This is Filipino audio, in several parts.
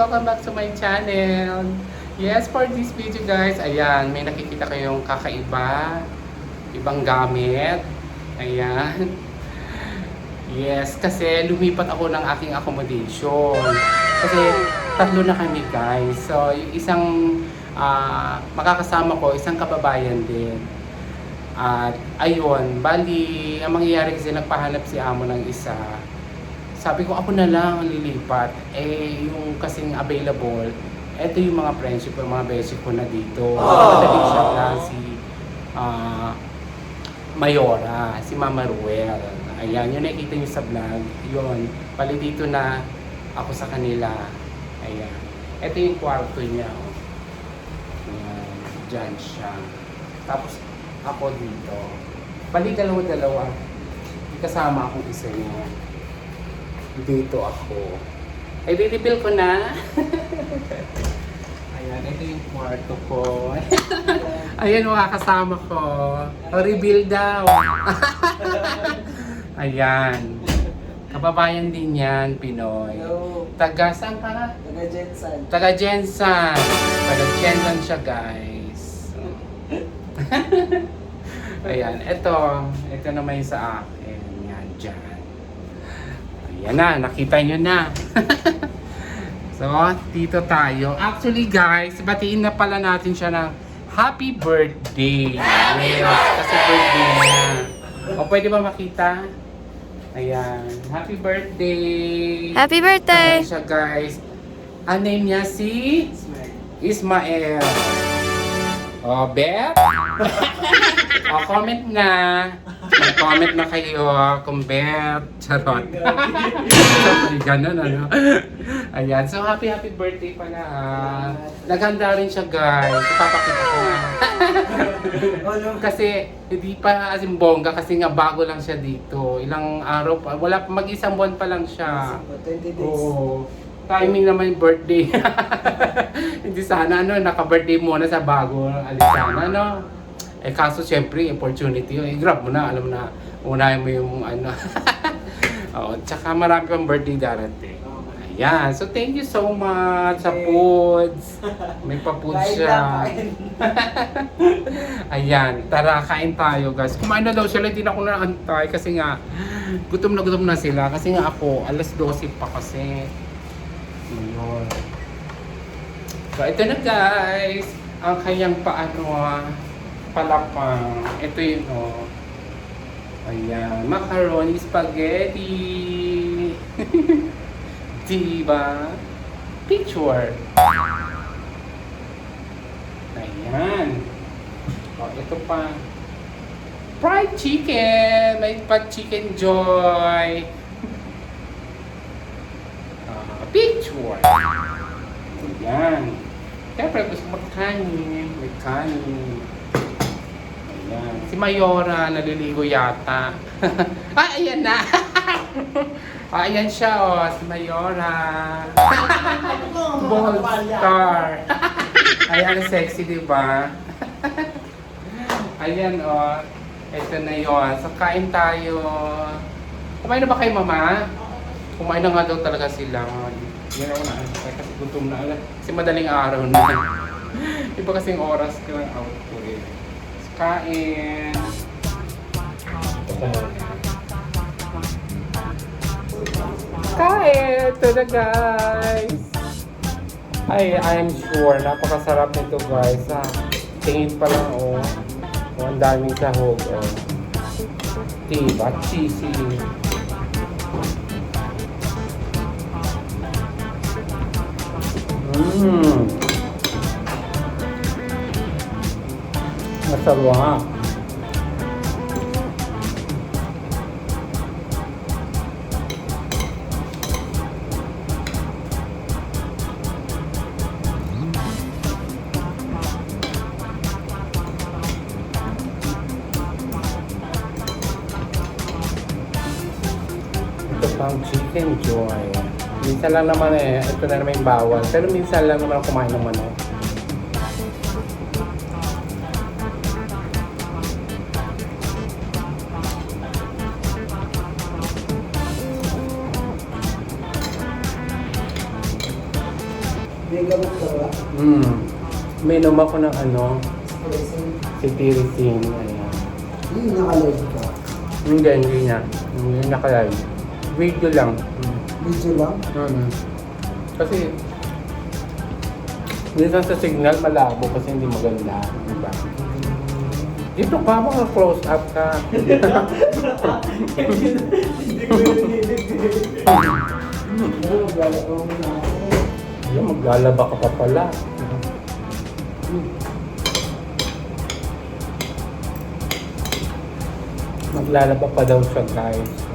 Welcome back to my channel. Yes, for this video guys, ayan, may nakikita kayong kakaiba, ibang gamit. Ayan. Yes, kasi lumipat ako ng aking accommodation. Kasi tatlo na kami guys. So, yung isang ah, makakasama ko, isang kababayan din. At ayun, bali, ang mangyayari kasi nagpahanap si amo ng isa. Sabi ko, ako na lang ang lilipat. Eh, yung kasing available, eto yung mga friendship ko, mga beses ko na dito. Nakadali siya na si ah, Mayora, si Mama Ruel. Ayan, yun nakikita niyo sa vlog. Yun, bali dito na ako sa kanila. Ayan. Ito yung kwarto niya. Oh. Ayan, dyan siya. Tapos, ako dito. Bali dalawa-dalawa. Kasama akong isa niya. Dito ako. Ay, reveal ko na. Ayan, ito yung kwarto ko. Ayan, mga kasama ko. Reveal daw. Ayan. Kababayan din yan, Pinoy. Hello. Taga saan ka? Taga Jensen. Taga Jensan. Taga Jensan siya, guys. Ayan, ito. Ito naman yung sa akin. Ayan na, nakita nyo na. so, dito tayo. Actually, guys, batiin na pala natin siya ng happy birthday. Yes, kasi birthday niya. O, pwede ba makita? Ayan, happy birthday. Happy birthday! Ayan siya, guys. Ang name niya si Ismael. Oh, Beth? oh, comment na. Mag-comment na kayo kung. Charot. Ganun, ano. Ayan. So, happy, happy birthday pala. ah. Naghanda rin siya, guys. Ipapakita ko na. kasi, hindi pa as in bongga kasi nga bago lang siya dito. Ilang araw pa. Wala, pa- mag-isang buwan pa lang siya. 20 days. Oo. Timing naman yung birthday. Hindi sana ano, naka-birthday muna sa bago alis sana, no? Eh kaso syempre, opportunity yun. Eh, grab mo na, alam na, unahin mo yung ano. Oo, tsaka marami pang birthday darating. Ayan, so thank you so much sa foods. May pa-foods Kain siya. Ayan, tara, kain tayo guys. Kumain na daw sila, hindi na ako naantay kasi nga, gutom na gutom na sila. Kasi nga ako, alas 12 pa kasi. Ayun. So, ito na guys. Ang kanyang paano, ah, palapang. Ito yun, oh. Ayan, macaroni spaghetti. diba? Picture. Ayan. O, ito pa. Fried chicken! May pa chicken joy. Ah, picture. Ayan. Siyempre, gusto mo kanin. Ayan. Si Mayora, naliligo yata. ah, ayan na. ah, ayan siya, oh. Si Mayora. Bold star. Ayan, sexy, di ba? Ayan, oh. Ito na yon. So, kain tayo. Kumain na ba kayo, mama? Kumain na nga daw talaga sila. Yan ako na. Kasi gutom na. Kasi madaling araw na. Iba kasing oras ko out ko eh. So, kain. Ito na guys! Ay, I'm sure, napakasarap nito guys ha. Tingin pa lang oh. oh ang daming sahog oh. Diba? Cheesy. Mmm. Masarap. Ito pang chicken joy. Minsan lang naman eh, ito na naman yung bawal. Pero minsan lang naman kumain ng manok. Ba? Hmm. May inom ako ng ano, Tirisin. Ayan. Yung nakalive ka. Hindi, hindi na. Hindi nakalive. Video lang. Mm. Video lang. Mm. Kasi, minsan sa signal malabo kasi hindi maganda. Diba? Dito ka, mga close up ka. Hindi ko. Ayun, maglalaba ka pa pala. Maglalaba pa daw siya, guys.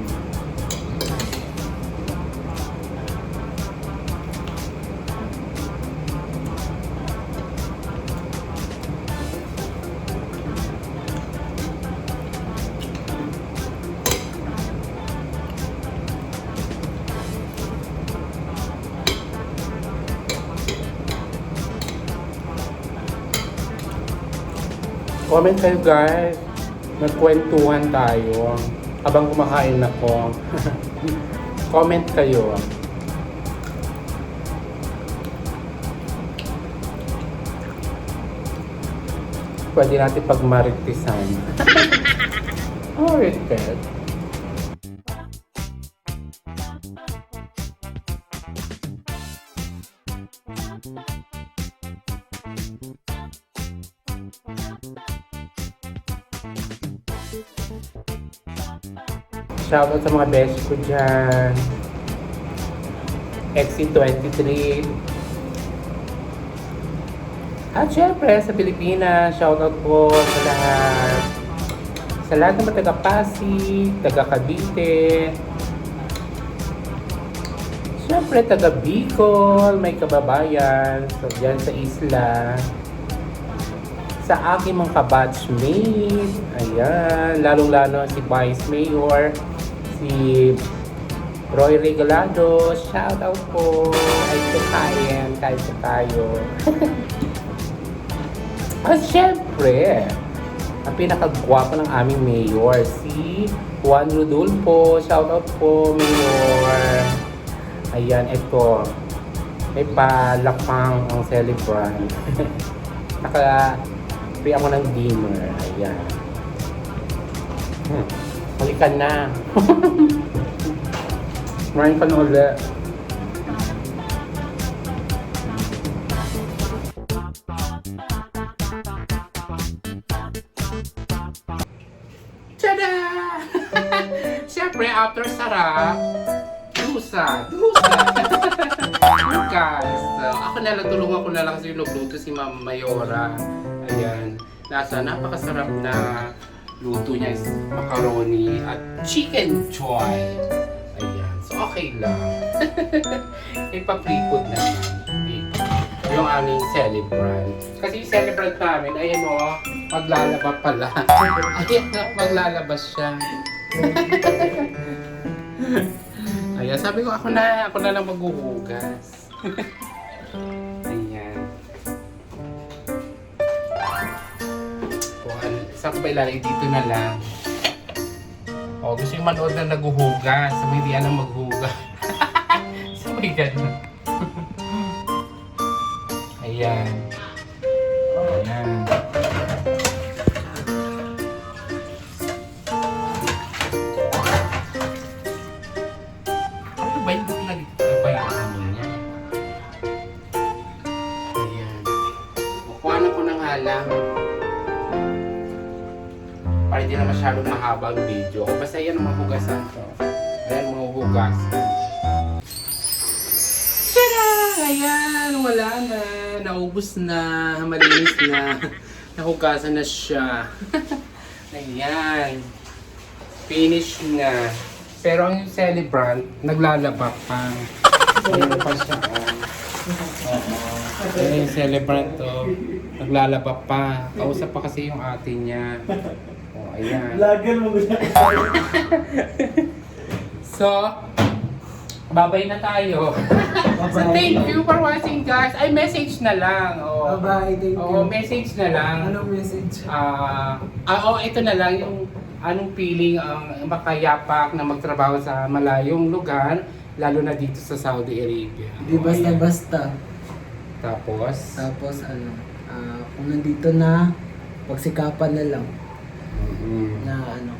Comment kayo guys. Nagkwentuhan tayo habang kumakain ako. Comment kayo. Pwede natin pagmaritisan. oh, Richard. Shoutout sa mga best ko dyan. XC23. At syempre, sa Pilipinas, shoutout po sa lahat. Sa lahat ng mga taga-Pasig, taga-Cavite. Syempre, taga-Bicol, may kababayan. So, dyan sa isla. Sa aking mga kabatchmate. Ayan, lalong-lalo si Vice Mayor, si Roy Regalado. Shoutout po. Ay, ito kain. Po tayo. At syempre, ang pinakagwapo ng aming mayor, si Juan Rodolfo. Shoutout po, Mayor. Ayan, ito. May palakpang ang celebrant. Naka, pay ako ng dinner. Ayan. Hmm. Halika na. Kumain ka na ulit. Tada! Siyempre, after sarap, dusa, dusa. Guys, so, ako na lang, tulungan ko na lang kasi nagluto si Mama Mayora. Ayan, nasa napakasarap na luto niya is macaroni at chicken choy. Ayan, so okay lang. Ipa-pre-food naman. Yung aming celebrant. Kasi yung celebrant namin, ayan o, maglalaba pala. ayan maglalabas siya. Ayan, sabi ko, ako na, ako na lang maghuhugas. Ba ilalagay dito na lang? O, gusto yung manood na naghuhugas. Sabi hindi alam maghugas. Sabi ganun. Ayan. Ayan. Ano ba yung nagkakaba Para hindi na masyadong mahaba ang video. Basta yan ang mahugasan ko. Ayan, mahuhugasan. Tada! Ayan, wala na. Naubos na. Malinis na. Nahugasan na siya. Ayan. Finish na. Pero ang celebrant, naglalaba pa. Ayan pa siya. oh. Oo. Yung celebrant to. Naglalaba pa. Kausap pa kasi yung ate niya. Oh, ayan. Lagan mo gusto. So, babay na tayo. so, thank you for watching guys. Ay, message na lang. Oh. Bye-bye, thank you. Oo, message na lang. Anong message? Ah, ah, oh, ito na lang yung anong feeling ang makayapak na magtrabaho sa malayong lugar, lalo na dito sa Saudi Arabia. Di Oh, ayan. basta-basta. Tapos? Tapos ano, ah, kung nandito na, pagsikapan na lang Mhm. na ano,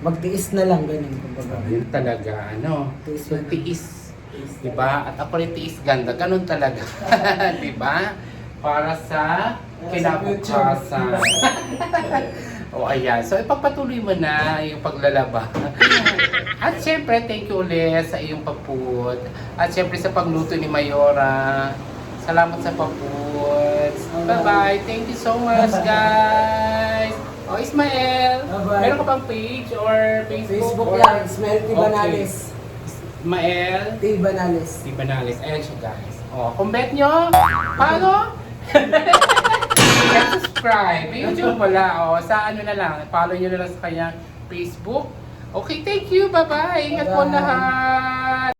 magtiis na lang ganun kumbaga. Yun talaga, ano? Tiis So, na lang. tiis. Tiis na Diba? At ako rin tiis ganda. Ganun talaga. diba? Para sa Para sa kinabukasan. o ayan. So, ipagpatuloy mo na yung paglalaba. At syempre, thank you ulit sa iyong papud. At syempre sa pagluto ni Mayora. Salamat sa papud. Bye-bye. Thank you so much, guys. O, Ismael. Bye-bye. Meron ka bang page or Facebook? Facebook or- lang, Ismael T. Okay. Ismael. T. Banales. Si Banales. Ayan siya guys. O, kung bet nyo, paano? subscribe. YouTube wala. O, sa ano na lang. Follow nyo na lang sa kanyang Facebook. Okay, thank you. Bye-bye. Ingat po lahat.